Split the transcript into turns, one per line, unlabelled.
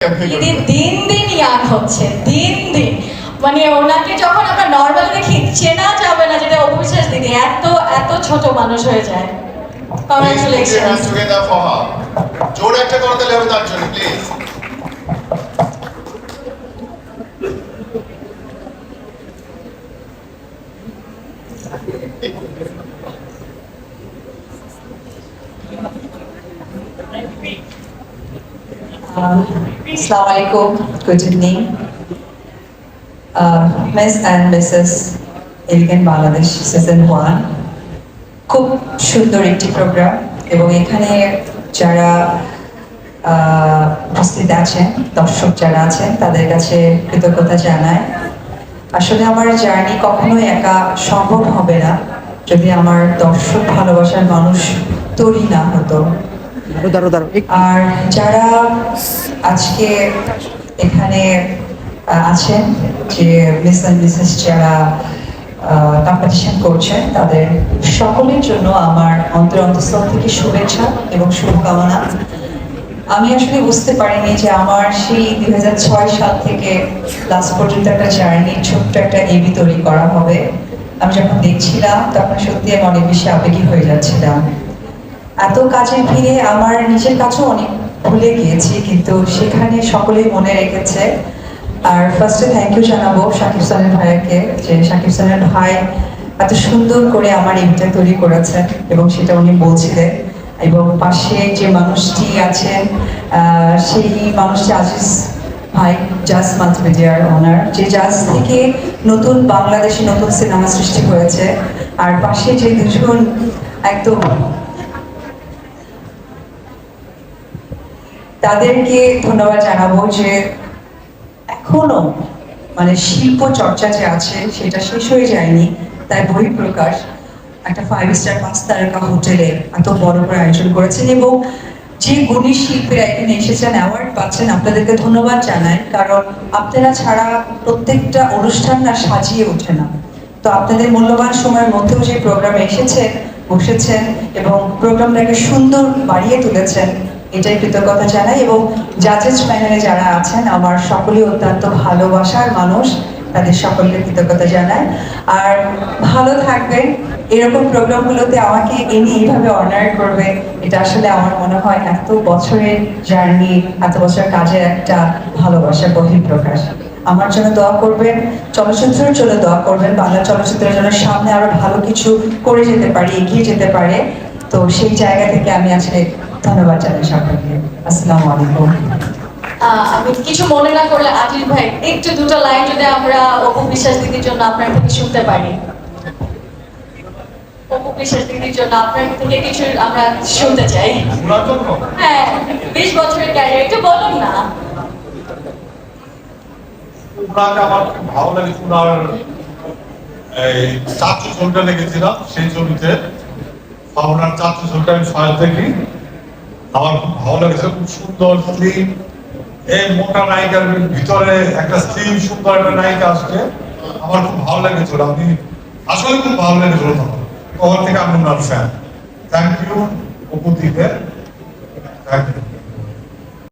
দিদি দিন দিন ইয়াং হচ্ছে, দিন দিন। মানে ওনাকে যখন আমরা নর্মাল দেখি, চেনা যাবে না যেটা অবিশ্বাস দিদি এত এত ছোট মানুষ হয়ে যায়.
জোরে একটা করতে হবে তার জন্য please
Assalamualaikum. Good evening. Uh, Miss and Mrs. Elegant Bangladesh season one খুব সুন্দর একটি প্রোগ্রাম এবং এখানে যারা উপস্থিত আছেন দর্শক যারা আছেন তাদের কাছে কৃতজ্ঞতা জানায় আসলে আমার জার্নি কখনোই একা সম্ভব হবে না যদি আমার দর্শক ভালোবাসার মানুষ তৈরি না হতো আর যারা আজকে এখানে আছেন, যে মিসেস যারা কম্পিটিশন করছেন তাদের সকলের জন্য আমার অন্তর অন্তঃস্থল থেকে শুভেচ্ছা এবং শুভকামনা। আমি আসলে বুঝতে পারিনি যে আমার সেই দুই সাল থেকে লাস্ট পর্যন্ত একটা জার্নি ছোট্ট একটা এবি তৈরি করা হবে। আমি যখন দেখছিলাম, তখন সত্যি আমি অনেক বেশি আবেগী হয়ে যাচ্ছিলাম। এত কাজের ভিড়ে আমার নিজের কাছেও অনেক ভুলে গিয়েছি, কিন্তু সেখানে সকলেই মনে রেখেছে। আর ফার্স্টে থ্যাংক ইউ জানাব শাকিব সানের ভাইয়াকে, যে শাকিব সানের ভাই এত সুন্দর করে আমার ইভটা তৈরি করেছেন এবং সেটা উনি বলছিলেন। এবং পাশে যে মানুষটি আছেন সেই মানুষটি আজিজ ভাই, জাজ মাল্টিমিডিয়ার ওনার যে জাজ থেকে নতুন বাংলাদেশে নতুন সিনেমা সৃষ্টি হয়েছে। আর পাশে যে দুজন একদম তাদেরকে ধন্যবাদ জানাব যে এখনও মানে শিল্প চর্চা যে আছে, সেটা শেষ হয়ে যায়নি। তাই বহিঃপ্রকাশ একটা ফাইভ স্টার পাঁচ তারকা হোটেলে এত বড় করে আয়োজন করেছেন এবং যে গুণী শিল্পীরা এখানে এসেছেন অ্যাওয়ার্ড পাচ্ছেন, আপনাদেরকে ধন্যবাদ জানাই। কারণ আপনারা ছাড়া প্রত্যেকটা অনুষ্ঠান না সাজিয়ে ওঠে না। তো আপনাদের মূল্যবান সময়ের মধ্যেও যে প্রোগ্রামে এসেছেন বসেছেন এবং প্রোগ্রামটাকে সুন্দর বাড়িয়ে তুলেছেন, এটাই কৃতজ্ঞতা জানাই এবং জাজেস প্যানেলে যারা আছেন, আমার সকলেই অত্যন্ত ভালোবাসার মানুষ, তাদের সকলকে কৃতজ্ঞতা জানাই। আর ভালো থাকবেন এরকম প্রোগ্রামগুলোতে আমাকে এনে এইভাবে অনার করবে, এটা আসলে আমার মনে হয় এত বছরের জার্নি এত বছর কাজের একটা ভালোবাসার বহিঃপ্রকাশ। আমার জন্য দোয়া করবেন চলচ্চিত্রের জন্য দোয়া করবেন বাংলা চলচ্চিত্রের জন্য সামনে আরও ভালো কিছু করে যেতে পারি এগিয়ে যেতে পারে। তো সেই জায়গা থেকে আমি আজকে ধন্যবাদ জানাই সকলকে। আসসালামু আলাইকুম।
আমি কিছু মনে না করলে আদিল ভাই একটু দুটো লাইন যদি আমরা অপু বিশ্বাস দিদির জন্য আপনার থেকে শুনতে পারি। অপু বিশ্বাস দিদির জন্য আপনার থেকে কিছু আমরা শুনতে চাই। হ্যাঁ বিশ বছরের ক্যারিয়ার একটু বলুন না।
এই মোটা নায়িকার ভিতরে একটা স্লিম সুন্দর একটা নায়িকা আসছে। আমার খুব ভালো লেগেছিল আমি আসলে খুব ভালো লেগেছিল তখন তখন থেকে আমি ওনার ফ্যান থ্যাংক ইউ উপদ্বীপে থ্যাংক ইউ